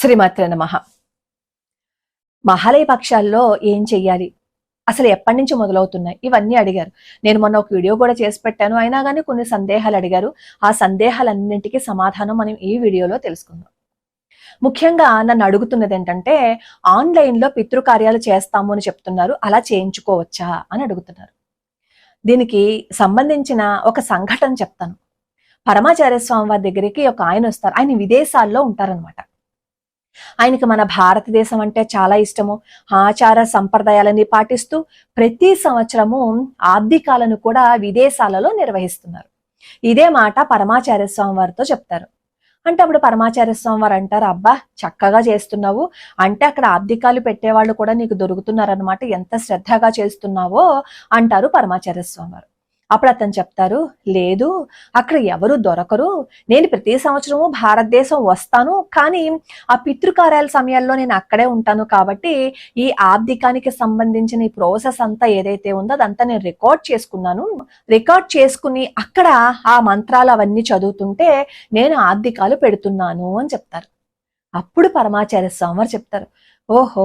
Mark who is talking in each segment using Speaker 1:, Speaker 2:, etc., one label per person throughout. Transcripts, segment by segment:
Speaker 1: శ్రీమాత్ర నమ. మహాలయ పక్షాల్లో ఏం చెయ్యాలి? అసలు ఎప్పటి నుంచి మొదలవుతున్నాయి? ఇవన్నీ అడిగారు. నేను మొన్న ఒక వీడియో కూడా చేసి పెట్టాను. అయినా కానీ కొన్ని సందేహాలు అడిగారు. ఆ సందేహాలన్నింటికి సమాధానం మనం ఈ వీడియోలో తెలుసుకుందాం. ముఖ్యంగా నన్ను అడుగుతున్నది ఏంటంటే ఆన్లైన్లో పితృకార్యాలు చేస్తాము అని చెప్తున్నారు. అలా చేయించుకోవచ్చా అని అడుగుతున్నారు. దీనికి సంబంధించిన ఒక సంఘటన చెప్తాను. పరమాచార్య స్వామి వారి దగ్గరికి ఒక ఆయన వస్తారు. ఆయన విదేశాల్లో ఉంటారనమాట ఆయనకి మన భారతదేశం అంటే చాలా ఇష్టము. ఆచార సంప్రదాయాలని పాటిస్తూ ప్రతి సంవత్సరము ఆబ్దికాలను కూడా విదేశాలలో నిర్వహిస్తున్నారు. ఇదే మాట పరమాచార్య స్వామి వారితో చెప్తారు. అంటే అప్పుడు పరమాచార్య స్వామి వారు అంటారు అబ్బా చక్కగా చేస్తున్నావు. అంటే అక్కడ ఆబ్దికాలు పెట్టేవాళ్ళు కూడా నీకు దొరుకుతున్నారనమాట ఎంత శ్రద్ధగా చేస్తున్నావో అంటారు పరమాచార్య స్వామి వారు అప్పుడు అతను చెప్తారు లేదు అక్కడ ఎవరు దొరకరు. నేను ప్రతి సంవత్సరము భారతదేశం వస్తాను కానీ ఆ పితృకార్యాల సమయాల్లో నేను అక్కడే ఉంటాను కాబట్టి ఈ ఆబ్దికానికి సంబంధించిన ఈ ప్రాసెస్ అంతా ఏదైతే ఉందో అదంతా నేను రికార్డ్ చేసుకున్నాను. రికార్డ్ చేసుకుని అక్కడ ఆ మంత్రాలు అవన్నీ చదువుతుంటే నేను ఆబ్దికాలు పెడుతున్నాను అని చెప్తారు. అప్పుడు పరమాచార్య స్వామి చెప్తారు ఓహో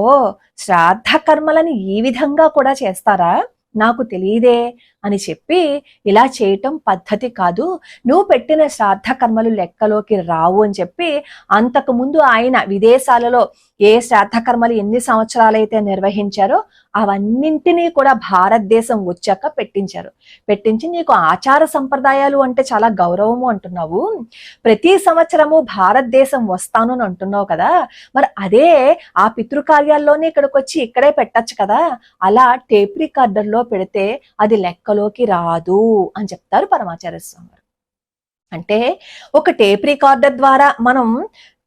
Speaker 1: శ్రాద్ధ కర్మలని ఈ విధంగా కూడా చేస్తారా? నాకు తెలియదే. అని చెప్పి ఇలా చేయటం పద్ధతి కాదు. నువ్వు పెట్టిన శ్రాద్ధ కర్మలు లెక్కలోకి రావు అని చెప్పి అంతకు ముందు ఆయన విదేశాలలో ఏ శ్రాద్ధ కర్మలు ఎన్ని సంవత్సరాలైతే నిర్వహించారో అవన్నింటినీ కూడా భారతదేశం వచ్చాక పెట్టించారు. పెట్టించి నీకు ఆచార సంప్రదాయాలు అంటే చాలా గౌరవము అంటున్నావు. ప్రతి సంవత్సరము భారతదేశం వస్తాను అని అంటున్నావు కదా. మరి అదే ఆ పితృకార్యాల్లోనే ఇక్కడికి వచ్చి ఇక్కడే పెట్టచ్చు కదా. అలా టేప్ రికార్డర్లో పెడితే అది లెక్క లెక్కలోకి రాదు అని చెప్తారు పరమాచార్య స్వామి వారు. అంటే ఒక టేప్ రికార్డర్ ద్వారా మనం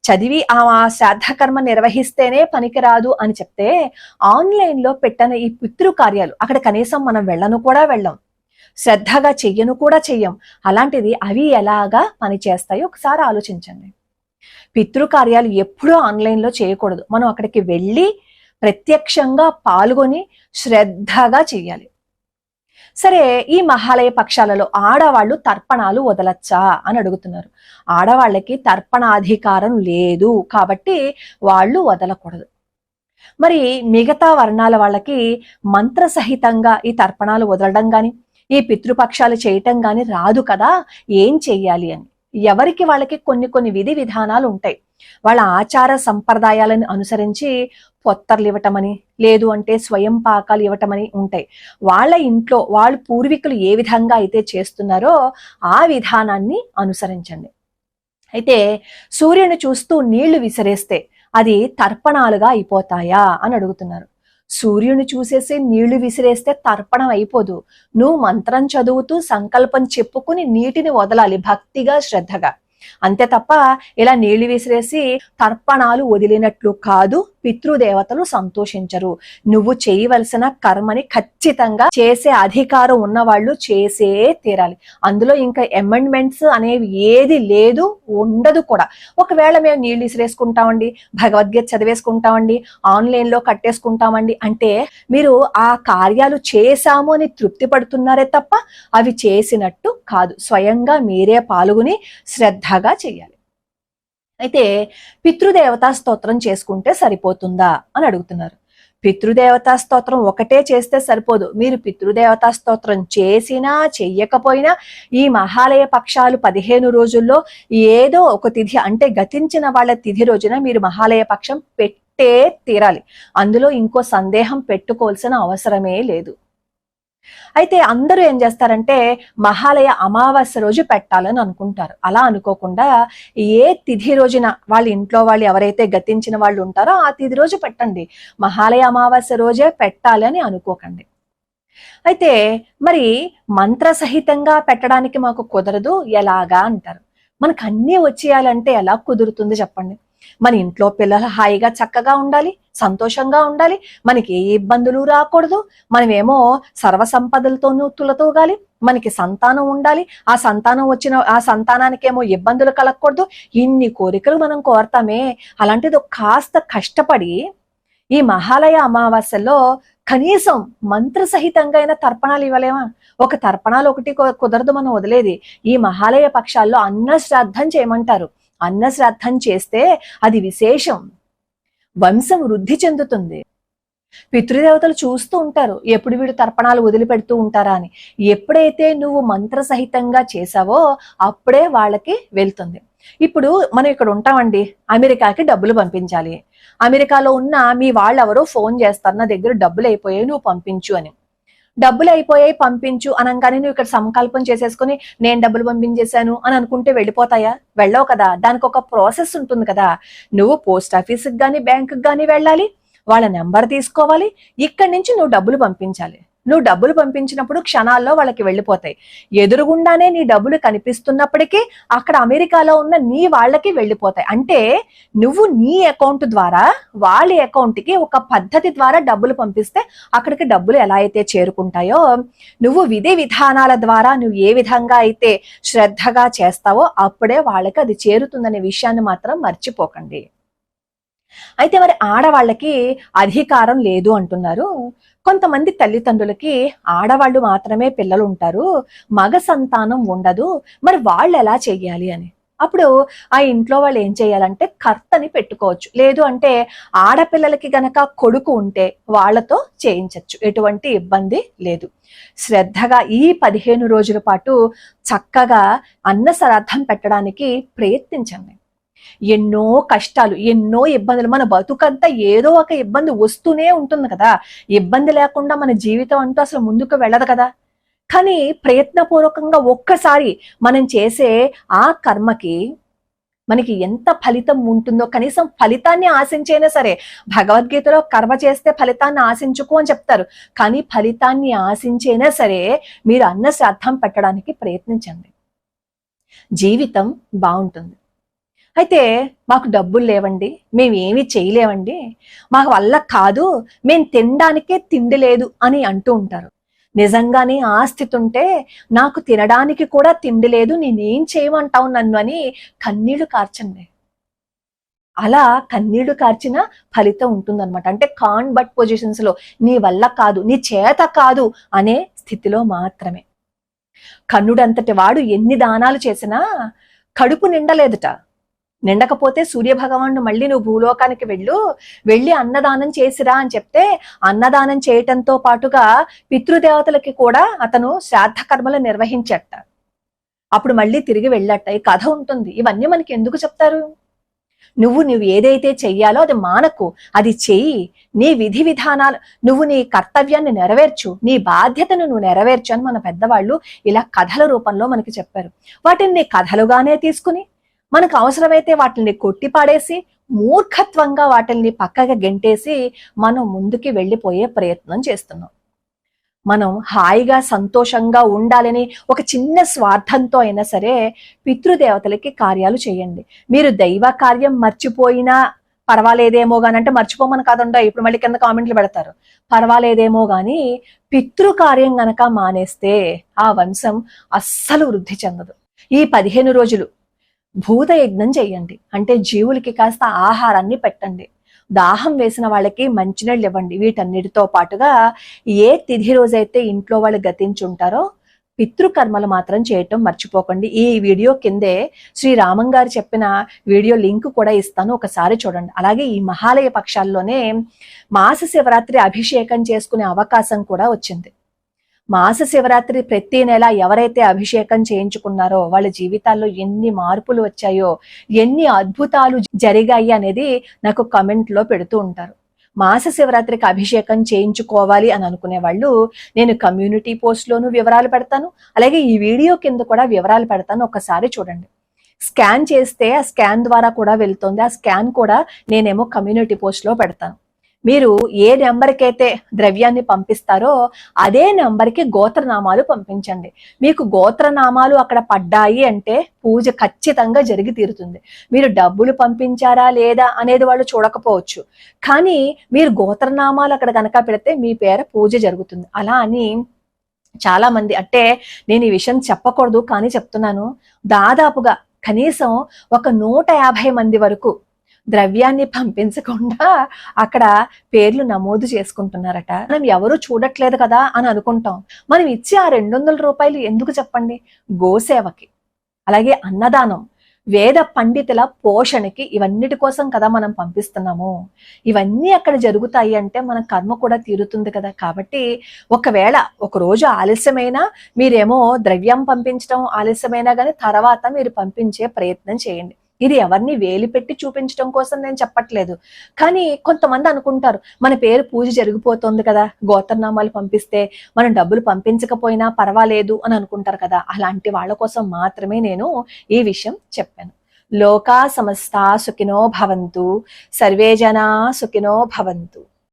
Speaker 1: చదివి ఆ శ్రాద్ధకర్మ నిర్వహిస్తేనే పనికిరాదు అని చెప్తే ఆన్లైన్లో పెట్టిన ఈ పితృ కార్యాలు అక్కడ కనీసం మనం వెళ్ళను కూడా వెళ్ళం శ్రద్ధగా చెయ్యను కూడా చెయ్యం అలాంటిది అవి ఎలాగా పనిచేస్తాయో ఒకసారి ఆలోచించండి పితృకార్యాలు ఎప్పుడూ ఆన్లైన్లో చేయకూడదు మనం అక్కడికి వెళ్ళి ప్రత్యక్షంగా పాల్గొని శ్రద్ధగా చెయ్యాలి సరే ఈ మహాలయ పక్షాలలో ఆడవాళ్ళు తర్పణాలు వదలచ్చా? అని అడుగుతున్నారు. ఆడవాళ్ళకి తర్పణాధికారం లేదు కాబట్టి వాళ్ళు వదలకూడదు. మరి మిగతా వర్ణాల వాళ్ళకి మంత్రసహితంగా ఈ తర్పణాలు వదలడం గాని ఈ పితృపక్షాలు చేయటం గాని రాదు కదా ఏం చెయ్యాలి అని? ఎవరికి వాళ్ళకి కొన్ని కొన్ని విధి విధానాలు ఉంటాయి. వాళ్ళ ఆచార సంప్రదాయాలను అనుసరించి పొత్తర్లు ఇవ్వటమని లేదు అంటే స్వయం పాకాలు ఇవ్వటమని ఉంటాయి. వాళ్ళ ఇంట్లో వాళ్ళు పూర్వీకులు ఏ విధంగా అయితే చేస్తున్నారో ఆ విధానాన్ని అనుసరించండి. అయితే సూర్యుని చూస్తూ నీళ్ళు విసిరేస్తే అది తర్పణాలుగా అయిపోతాయా అని అడుగుతున్నారు. సూర్యుని చూసేసి నీళ్ళు విసిరేస్తే తర్పణం అయిపోదు. నువ్వు మంత్రం చదువుతూ సంకల్పం చెప్పుకుని నీటిని వదలాలి భక్తిగా శ్రద్ధగా. అంతే తప్ప ఇలా నీళ్ళు విసిరేసి తర్పణాలు వదిలినట్లు కాదు పితృదేవతలు సంతోషించరు. నువ్వు చేయవలసిన కర్మని ఖచ్చితంగా చేసే అధికారం ఉన్న వాళ్ళు చేసే తీరాలి. అందులో ఇంకా అమెండ్మెంట్స్ అనేవి ఏది లేదు ఉండదు కూడా. ఒకవేళ మేము నీళ్ళు విసిరేసుకుంటామండి భగవద్గీత చదివేసుకుంటామండి ఆన్లైన్లో కట్టేసుకుంటామండి అంటే మీరు ఆ కార్యాలు చేశాము అని తృప్తి పడుతున్నారే తప్ప అవి చేసినట్టు కాదు. స్వయంగా మీరే పాల్గొని శ్రద్ధ శ్రద్ధగా చేయాలి. అయితే పితృదేవతా స్తోత్రం చేసుకుంటే సరిపోతుందా అని అడుగుతున్నారు. పితృదేవతా స్తోత్రం ఒకటే చేస్తే సరిపోదు. మీరు పితృదేవతా స్తోత్రం చేసినా చెయ్యకపోయినా ఈ మహాలయ పక్షాలు పదిహేను రోజుల్లో ఏదో ఒక తిథి అంటే గతించిన వాళ్ళ తిథి రోజున మీరు మహాలయ పక్షం పెట్టే తీరాలి. అందులో ఇంకో సందేహం పెట్టుకోవాల్సిన అవసరమే లేదు. అయితే అందరూ ఏం చేస్తారంటే మహాలయ అమావాస్య రోజు పెట్టాలని అనుకుంటారు. అలా అనుకోకుండా ఏ తిథి రోజున వాళ్ళ ఇంట్లో వాళ్ళు ఎవరైతే గతించిన వాళ్ళు ఉంటారో ఆ తిథి రోజు పెట్టండి. మహాలయ అమావాస్య రోజే పెట్టాలి అని అనుకోకండి. అయితే మరి మంత్రసహితంగా పెట్టడానికి మాకు కుదరదు? ఎలాగా అంటారు. మనకు అన్నీ వచ్చేయాలంటే ఎలా కుదురుతుంది చెప్పండి? మన ఇంట్లో పిల్లలు హాయిగా చక్కగా ఉండాలి సంతోషంగా ఉండాలి మనకి ఏ ఇబ్బందులు రాకూడదు. మనమేమో సర్వ సంపదలతోనూ తులతూగాలి మనకి సంతానం ఉండాలి. ఆ సంతానం వచ్చిన ఆ సంతానానికేమో ఇబ్బందులు కలగకూడదు. ఇన్ని కోరికలు మనం కోరతామే. అలాంటిది కాస్త కష్టపడి ఈ మహాలయ అమావాస్యలో కనీసం మంత్ర సహితంగా అయినా తర్పణాలు ఇవ్వలేమా? ఒక తర్పణాలు ఒకటి కుదరదు మనం వదిలేది. ఈ మహాలయ పక్షాల్లో అన్న శ్రాద్ధం చేయమంటారు. అన్న శ్రాద్ధం చేస్తే అది విశేషం. వంశం వృద్ధి చెందుతుంది. పితృదేవతలు చూస్తూ ఉంటారు ఎప్పుడు వీడు తర్పణాలు వదిలిపెడుతూ ఉంటారా అని. ఎప్పుడైతే నువ్వు మంత్రసహితంగా చేసావో అప్పుడే వాళ్ళకి వెళ్తుంది. ఇప్పుడు మనం ఇక్కడ ఉంటామండి అమెరికాకి డబ్బులు పంపించాలి. అమెరికాలో ఉన్న మీ వాళ్ళెవరో ఫోన్ చేస్తారు నా దగ్గర డబ్బులు అయిపోయాయి నువ్వు పంపించు అని. డబ్బులు అయిపోయాయి పంపించు అనగానే నువ్వు ఇక్కడ సంకల్పం చేసేసుకుని నేను డబ్బులు పంపించేశాను అని అనుకుంటే వెళ్ళిపోతాయా? వెళ్ళవు కదా. దానికి ఒక ప్రాసెస్ ఉంటుంది కదా. నువ్వు పోస్ట్ ఆఫీస్కి కానీ బ్యాంకుకి కానీ వెళ్ళాలి. వాళ్ళ నెంబర్ తీసుకోవాలి. ఇక్కడి నుంచి నువ్వు డబ్బులు పంపించాలి. నువ్వు డబ్బులు పంపించినప్పుడు క్షణాల్లో వాళ్ళకి వెళ్ళిపోతాయి. ఎదురుగుండానే నీ డబ్బులు కనిపిస్తున్నప్పటికీ అక్కడ అమెరికాలో ఉన్న నీ వాళ్ళకి వెళ్ళిపోతాయి. అంటే నువ్వు నీ అకౌంట్ ద్వారా వాళ్ళ అకౌంట్కి ఒక పద్ధతి ద్వారా డబ్బులు పంపిస్తే అక్కడికి డబ్బులు ఎలా అయితే చేరుకుంటాయో నువ్వు విధి విధానాల ద్వారా నువ్వు ఏ విధంగా అయితే శ్రద్ధగా చేస్తావో అప్పుడే వాళ్ళకి అది చేరుతుందనే విషయాన్ని మాత్రం మర్చిపోకండి. అయితే మరి ఆడవాళ్ళకి అధికారం లేదు అంటున్నారు. కొంతమంది తల్లిదండ్రులకి ఆడవాళ్ళు మాత్రమే పిల్లలు ఉంటారు. మగ సంతానం ఉండదు. మరి వాళ్ళు ఎలా చెయ్యాలి అని? అప్పుడు ఆ ఇంట్లో వాళ్ళు ఏం చేయాలంటే కర్తని పెట్టుకోవచ్చు. లేదు అంటే ఆడపిల్లలకి గనక కొడుకు ఉంటే వాళ్ళతో చేయించవచ్చు ఎటువంటి ఇబ్బంది లేదు. శ్రద్ధగా ఈ పదిహేను రోజుల పాటు చక్కగా అన్న సరార్థం పెట్టడానికి ప్రయత్నించండి. ఎన్నో కష్టాలు ఎన్నో ఇబ్బందులు. మన బతుకంతా ఏదో ఒక ఇబ్బంది వస్తూనే ఉంటుంది కదా. ఇబ్బంది లేకుండా మన జీవితం అంటూ అసలు ముందుకు వెళ్ళదు కదా. కానీ ప్రయత్నపూర్వకంగా ఒక్కసారి మనం చేసే ఆ కర్మకి మనకి ఎంత ఫలితం ఉంటుందో కనీసం ఫలితాన్ని ఆశించైనా సరే భగవద్గీతలో కర్మ చేస్తే ఫలితాన్ని ఆశించుకో అని చెప్తారు. కానీ ఫలితాన్ని ఆశించైనా సరే మీరు అన్న శ్రద్ధం పెట్టడానికి ప్రయత్నించండి. జీవితం బాగుంటుంది. అయితే మాకు డబ్బులు లేవండి మేము ఏమీ చేయలేమండి. మాకు వల్ల కాదు మేము తినడానికే తిండి లేదు అని అంటూ ఉంటారు. నిజంగానే ఆస్తితుంటే ఉంటే నాకు తినడానికి కూడా తిండి లేదు నేనేం చేయమంటావు నన్ను అని కన్నీళ్ళు కార్చండి. అలా కన్నీళ్ళు కార్చిన ఫలితం ఉంటుందన్నమాట. అంటే కాన్ బట్ పొజిషన్స్లో నీ వల్ల కాదు నీ చేత కాదు అనే స్థితిలో మాత్రమే. కన్నుడంతటి వాడు ఎన్ని దానాలు చేసినా కడుపు నిండలేదుట. నిండకపోతే సూర్యభగవానుడు మళ్ళీ నువ్వు భూలోకానికి వెళ్ళు వెళ్ళి అన్నదానం చేసిరా అని చెప్తే అన్నదానం చేయటంతో పాటుగా పితృదేవతలకి కూడా అతను శ్రాద్ధ కర్మలు నిర్వహించట. అప్పుడు మళ్ళీ తిరిగి వెళ్ళట. ఈ కథ ఉంటుంది. ఇవన్నీ మనకి ఎందుకు చెప్తారు? నువ్వు నువ్వు ఏదైతే చెయ్యాలో అది మానకు. అది చెయ్యి. నీ విధి విధానాలు నువ్వు నీ కర్తవ్యాన్ని నెరవేర్చు. నీ బాధ్యతను నువ్వు నెరవేర్చు అని మన పెద్దవాళ్ళు ఇలా కథల రూపంలో మనకి చెప్పారు. వాటిని నీ కథలుగానే తీసుకుని మనకు అవసరమైతే వాటిని కొట్టి పాడేసి మూర్ఖత్వంగా వాటిని పక్కగా గెంటేసి మనం ముందుకి వెళ్ళిపోయే ప్రయత్నం చేస్తున్నాం. మనం హాయిగా సంతోషంగా ఉండాలని ఒక చిన్న స్వార్థంతో అయినా సరే పితృదేవతలకి కార్యాలు చేయండి. మీరు దైవ కార్యం మర్చిపోయినా పర్వాలేదేమో గాని అంటే మర్చిపోమని కాదండో ఇప్పుడు మళ్ళీ కింద కామెంట్లు పెడతారు. పర్వాలేదేమో గాని పితృ కార్యం గనక మానేస్తే ఆ వంశం అస్సలు వృద్ధి చెందదు. ఈ పదిహేను రోజులు భూత యజ్ఞం చేయండి. అంటే జీవులకి కాస్త ఆహారాన్ని పెట్టండి. దాహం వేసిన వాళ్ళకి మంచినీళ్ళు ఇవ్వండి. వీటన్నిటితో పాటుగా ఏ తిథి రోజైతే ఇంట్లో వాళ్ళు గతించుంటారో పితృకర్మలు మాత్రం చేయటం మర్చిపోకండి. ఈ వీడియో కిందే శ్రీ రామం గారు చెప్పిన వీడియో లింక్ కూడా ఇస్తాను. ఒకసారి చూడండి. అలాగే ఈ మహాలయ పక్షాల్లోనే మాస శివరాత్రి అభిషేకం చేసుకునే అవకాశం కూడా వచ్చింది. మాస శివరాత్రి ప్రతి నెల ఎవరైతే అభిషేకం చేయించుకున్నారో వాళ్ళ జీవితాల్లో ఎన్ని మార్పులు వచ్చాయో ఎన్ని అద్భుతాలు జరిగాయి అనేది నాకు కమెంట్లో పెడుతూ ఉంటారు. మాస శివరాత్రికి అభిషేకం చేయించుకోవాలి అని అనుకునే వాళ్ళు నేను కమ్యూనిటీ పోస్ట్లోనూ వివరాలు పెడతాను అలాగే ఈ వీడియో కింద కూడా వివరాలు పెడతాను ఒకసారి చూడండి. స్కాన్ చేస్తే ఆ స్కాన్ ద్వారా కూడా వెళ్తుంది ఆ స్కాన్ కూడా నేనేమో కమ్యూనిటీ పోస్ట్లో పెడతాను. మీరు ఏ నెంబర్కి అయితే ద్రవ్యాన్ని పంపిస్తారో అదే నెంబర్కి గోత్రనామాలు పంపించండి. మీకు గోత్రనామాలు అక్కడ పడ్డాయి అంటే పూజ ఖచ్చితంగా జరిగి తీరుతుంది. మీరు డబ్బులు పంపించారా లేదా అనేది వాళ్ళు చూడకపోవచ్చు. కానీ మీరు గోత్రనామాలు అక్కడ కనుక పెడితే మీ పేర పూజ జరుగుతుంది. అలా అని చాలా మంది అంటే నేను ఈ విషయం చెప్పకూడదు కానీ చెప్తున్నాను. దాదాపుగా కనీసం ఒక నూట యాభై మంది వరకు ద్రవ్యాన్ని పంపించకుండా అక్కడ పేర్లు నమోదు చేసుకుంటున్నారట. మనం ఎవరు చూడట్లేదు కదా అని అనుకుంటాం. మనం ఇచ్చే ఆ రెండు వందల రూపాయలు ఎందుకు చెప్పండి? గోసేవకి అలాగే అన్నదానం వేద పండితుల పోషణకి ఇవన్నిటి కోసం కదా మనం పంపిస్తున్నాము. ఇవన్నీ అక్కడ జరుగుతాయి అంటే మన కర్మ కూడా తీరుతుంది కదా. కాబట్టి ఒకవేళ ఒక రోజు ఆలస్యమైనా మీరేమో ద్రవ్యం పంపించడం ఆలస్యమైనా కానీ తర్వాత మీరు పంపించే ప్రయత్నం చేయండి. ఇది ఎవరిని వేలి పెట్టి చూపించడం కోసం నేను చెప్పట్లేదు. కానీ కొంతమంది అనుకుంటారు మన పేరు పూజ జరిగిపోతుంది కదా గోత్రనామాలు పంపిస్తే మనం డబ్బులు పంపించకపోయినా పర్వాలేదు అని అనుకుంటారు కదా అలాంటి వాళ్ళ కోసం మాత్రమే నేను ఈ విషయం చెప్పాను. లోకా సమస్త సుఖినో భవంతు సర్వే జనా సుఖినో భవంతు.